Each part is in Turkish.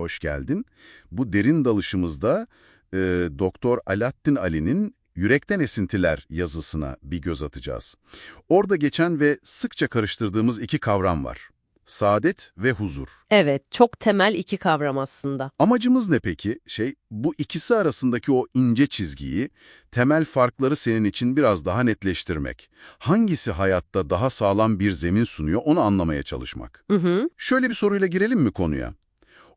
hoş geldin. Bu derin dalışımızda e, Doktor Alaaddin Ali'nin Yürekten Esintiler yazısına bir göz atacağız. Orada geçen ve sıkça karıştırdığımız iki kavram var. Saadet ve huzur. Evet, çok temel iki kavram aslında. Amacımız ne peki? Şey, bu ikisi arasındaki o ince çizgiyi, temel farkları senin için biraz daha netleştirmek. Hangisi hayatta daha sağlam bir zemin sunuyor onu anlamaya çalışmak. Hı hı. Şöyle bir soruyla girelim mi konuya?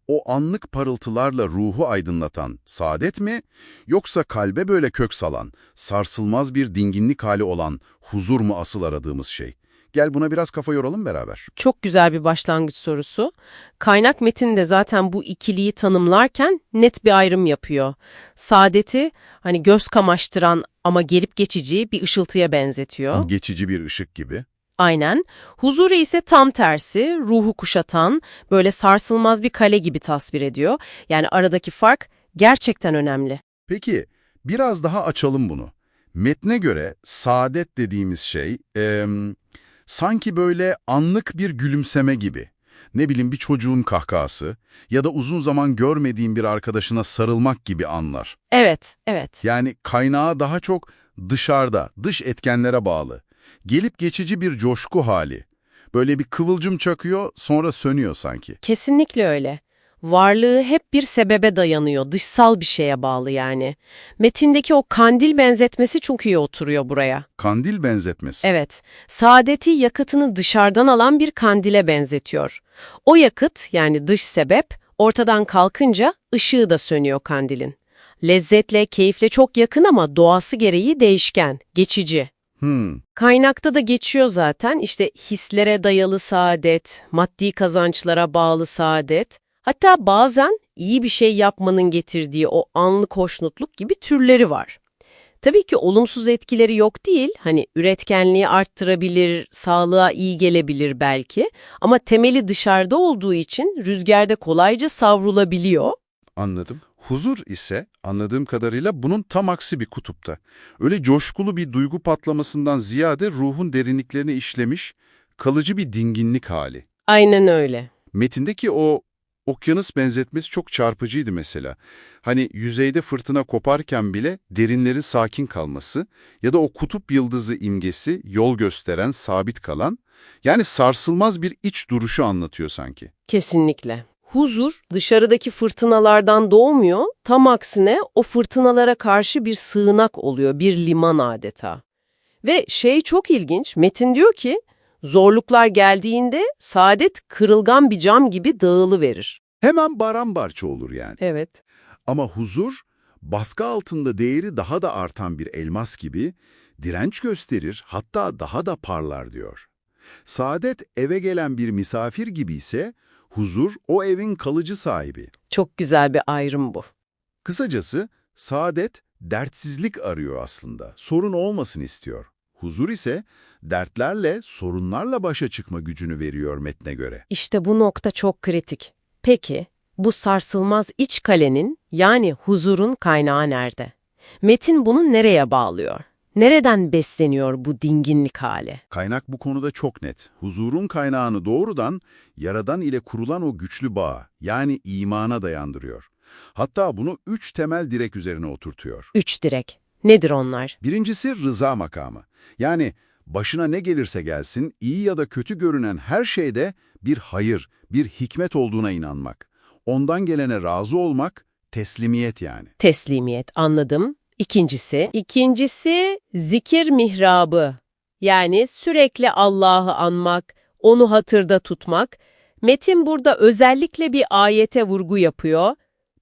O anlık parıltılarla ruhu aydınlatan saadet mi, yoksa kalbe böyle kök salan, sarsılmaz bir dinginlik hali olan huzur mu asıl aradığımız şey? Gel buna biraz kafa yoralım beraber. Çok güzel bir başlangıç sorusu. Kaynak metinde zaten bu ikiliyi tanımlarken net bir ayrım yapıyor. Saadeti hani göz kamaştıran ama gelip geçici bir ışıltıya benzetiyor. Geçici bir ışık gibi. Aynen. Huzuru ise tam tersi, ruhu kuşatan, böyle sarsılmaz bir kale gibi tasvir ediyor. Yani aradaki fark gerçekten önemli. Peki, biraz daha açalım bunu. Metne göre saadet dediğimiz şey, em, sanki böyle anlık bir gülümseme gibi. Ne bileyim bir çocuğun kahkahası ya da uzun zaman görmediğin bir arkadaşına sarılmak gibi anlar. Evet, evet. Yani kaynağı daha çok dışarıda, dış etkenlere bağlı. Gelip geçici bir coşku hali. Böyle bir kıvılcım çakıyor, sonra sönüyor sanki. Kesinlikle öyle. Varlığı hep bir sebebe dayanıyor, dışsal bir şeye bağlı yani. Metindeki o kandil benzetmesi çok iyi oturuyor buraya. Kandil benzetmesi. Evet, saadeti yakıtını dışarıdan alan bir kandile benzetiyor. O yakıt yani dış sebep ortadan kalkınca ışığı da sönüyor kandilin. Lezzetle, keyifle çok yakın ama doğası gereği değişken, geçici. Hmm, Kaynakta da geçiyor zaten işte hislere dayalı saadet, maddi kazançlara bağlı saadet, hatta bazen iyi bir şey yapmanın getirdiği o anlık hoşnutluk gibi türleri var. Tabii ki olumsuz etkileri yok değil, hani üretkenliği arttırabilir, sağlığa iyi gelebilir belki ama temeli dışarıda olduğu için rüzgarda kolayca savrulabiliyor. Anladım. Huzur ise anladığım kadarıyla bunun tam aksi bir kutupta. Öyle coşkulu bir duygu patlamasından ziyade ruhun derinliklerini işlemiş, kalıcı bir dinginlik hali. Aynen öyle. Metindeki o okyanus benzetmesi çok çarpıcıydı mesela. Hani yüzeyde fırtına koparken bile derinlerin sakin kalması ya da o kutup yıldızı imgesi yol gösteren, sabit kalan, yani sarsılmaz bir iç duruşu anlatıyor sanki. Kesinlikle. Huzur dışarıdaki fırtınalardan doğmuyor, tam aksine o fırtınalara karşı bir sığınak oluyor, bir liman adeta. Ve şey çok ilginç, Metin diyor ki, zorluklar geldiğinde saadet kırılgan bir cam gibi dağılıverir. Hemen barambarça olur yani. Evet. Ama huzur, baskı altında değeri daha da artan bir elmas gibi direnç gösterir, hatta daha da parlar diyor. Saadet eve gelen bir misafir gibi ise huzur o evin kalıcı sahibi. Çok güzel bir ayrım bu. Kısacası saadet dertsizlik arıyor aslında, sorun olmasın istiyor. Huzur ise dertlerle, sorunlarla başa çıkma gücünü veriyor metne göre. İşte bu nokta çok kritik. Peki, bu sarsılmaz iç kalenin yani huzurun kaynağı nerede? Metin bunu nereye bağlıyor? Nereden besleniyor bu dinginlik hali? Kaynak bu konuda çok net. Huzurun kaynağını doğrudan Yaradan ile kurulan o güçlü bağ, yani imana dayandırıyor. Hatta bunu üç temel direk üzerine oturtuyor. Üç direk. Nedir onlar? Birincisi rıza makamı. Yani başına ne gelirse gelsin, iyi ya da kötü görünen her şeyde bir hayır, bir hikmet olduğuna inanmak. Ondan gelene razı olmak, teslimiyet yani. Teslimiyet, anladım. İkincisi? İkincisi zikir mihrabı. Yani sürekli Allah'ı anmak, onu hatırda tutmak. Metin burada özellikle bir ayete vurgu yapıyor.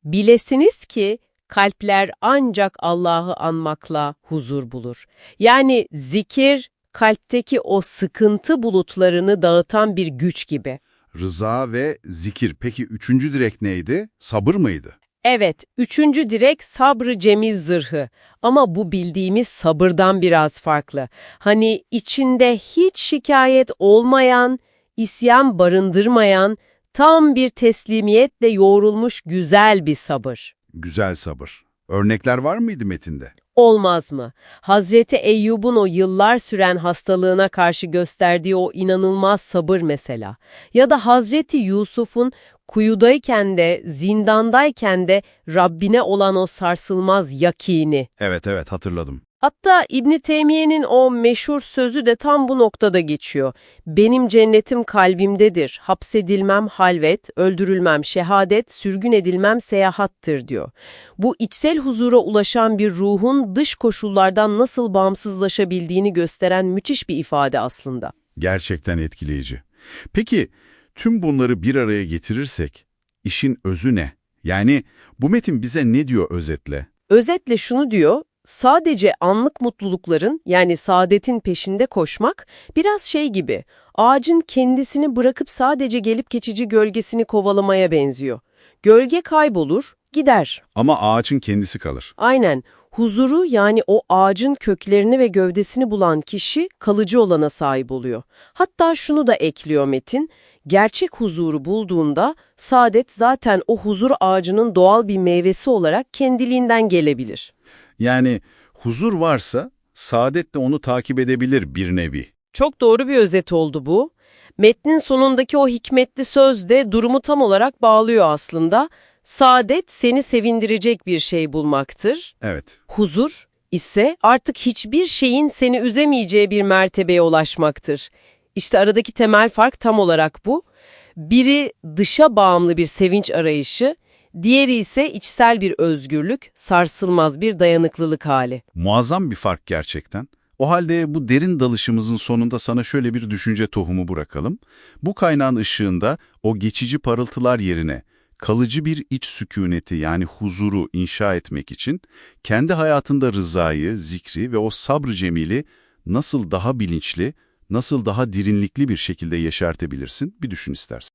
Bilesiniz ki kalpler ancak Allah'ı anmakla huzur bulur. Yani zikir kalpteki o sıkıntı bulutlarını dağıtan bir güç gibi. Rıza ve zikir. Peki üçüncü direk neydi? Sabır mıydı? Evet, üçüncü direk sabrı cemiz zırhı. Ama bu bildiğimiz sabırdan biraz farklı. Hani içinde hiç şikayet olmayan, isyan barındırmayan, tam bir teslimiyetle yoğrulmuş güzel bir sabır. Güzel sabır. Örnekler var mıydı metinde? Olmaz mı? Hazreti Eyyub'un o yıllar süren hastalığına karşı gösterdiği o inanılmaz sabır mesela. Ya da Hazreti Yusuf'un kuyudayken de, zindandayken de Rabbine olan o sarsılmaz yakini. Evet evet hatırladım. Hatta İbni Teymiye'nin o meşhur sözü de tam bu noktada geçiyor. Benim cennetim kalbimdedir, hapsedilmem halvet, öldürülmem şehadet, sürgün edilmem seyahattır diyor. Bu içsel huzura ulaşan bir ruhun dış koşullardan nasıl bağımsızlaşabildiğini gösteren müthiş bir ifade aslında. Gerçekten etkileyici. Peki tüm bunları bir araya getirirsek işin özü ne? Yani bu metin bize ne diyor özetle? Özetle şunu diyor, sadece anlık mutlulukların yani saadetin peşinde koşmak biraz şey gibi, ağacın kendisini bırakıp sadece gelip geçici gölgesini kovalamaya benziyor. Gölge kaybolur, gider. Ama ağaçın kendisi kalır. Aynen, huzuru yani o ağacın köklerini ve gövdesini bulan kişi kalıcı olana sahip oluyor. Hatta şunu da ekliyor Metin, gerçek huzuru bulduğunda saadet zaten o huzur ağacının doğal bir meyvesi olarak kendiliğinden gelebilir. Yani huzur varsa saadet de onu takip edebilir bir nevi. Çok doğru bir özet oldu bu. Metnin sonundaki o hikmetli söz de durumu tam olarak bağlıyor aslında. Saadet seni sevindirecek bir şey bulmaktır. Evet. Huzur ise artık hiçbir şeyin seni üzemeyeceği bir mertebeye ulaşmaktır. İşte aradaki temel fark tam olarak bu. Biri dışa bağımlı bir sevinç arayışı, diğeri ise içsel bir özgürlük, sarsılmaz bir dayanıklılık hali. Muazzam bir fark gerçekten. O halde bu derin dalışımızın sonunda sana şöyle bir düşünce tohumu bırakalım. Bu kaynağın ışığında o geçici parıltılar yerine kalıcı bir iç sükuneti yani huzuru inşa etmek için kendi hayatında rızayı, zikri ve o sabrı cemili nasıl daha bilinçli, nasıl daha derinlikli bir şekilde yeşertebilirsin bir düşün istersen.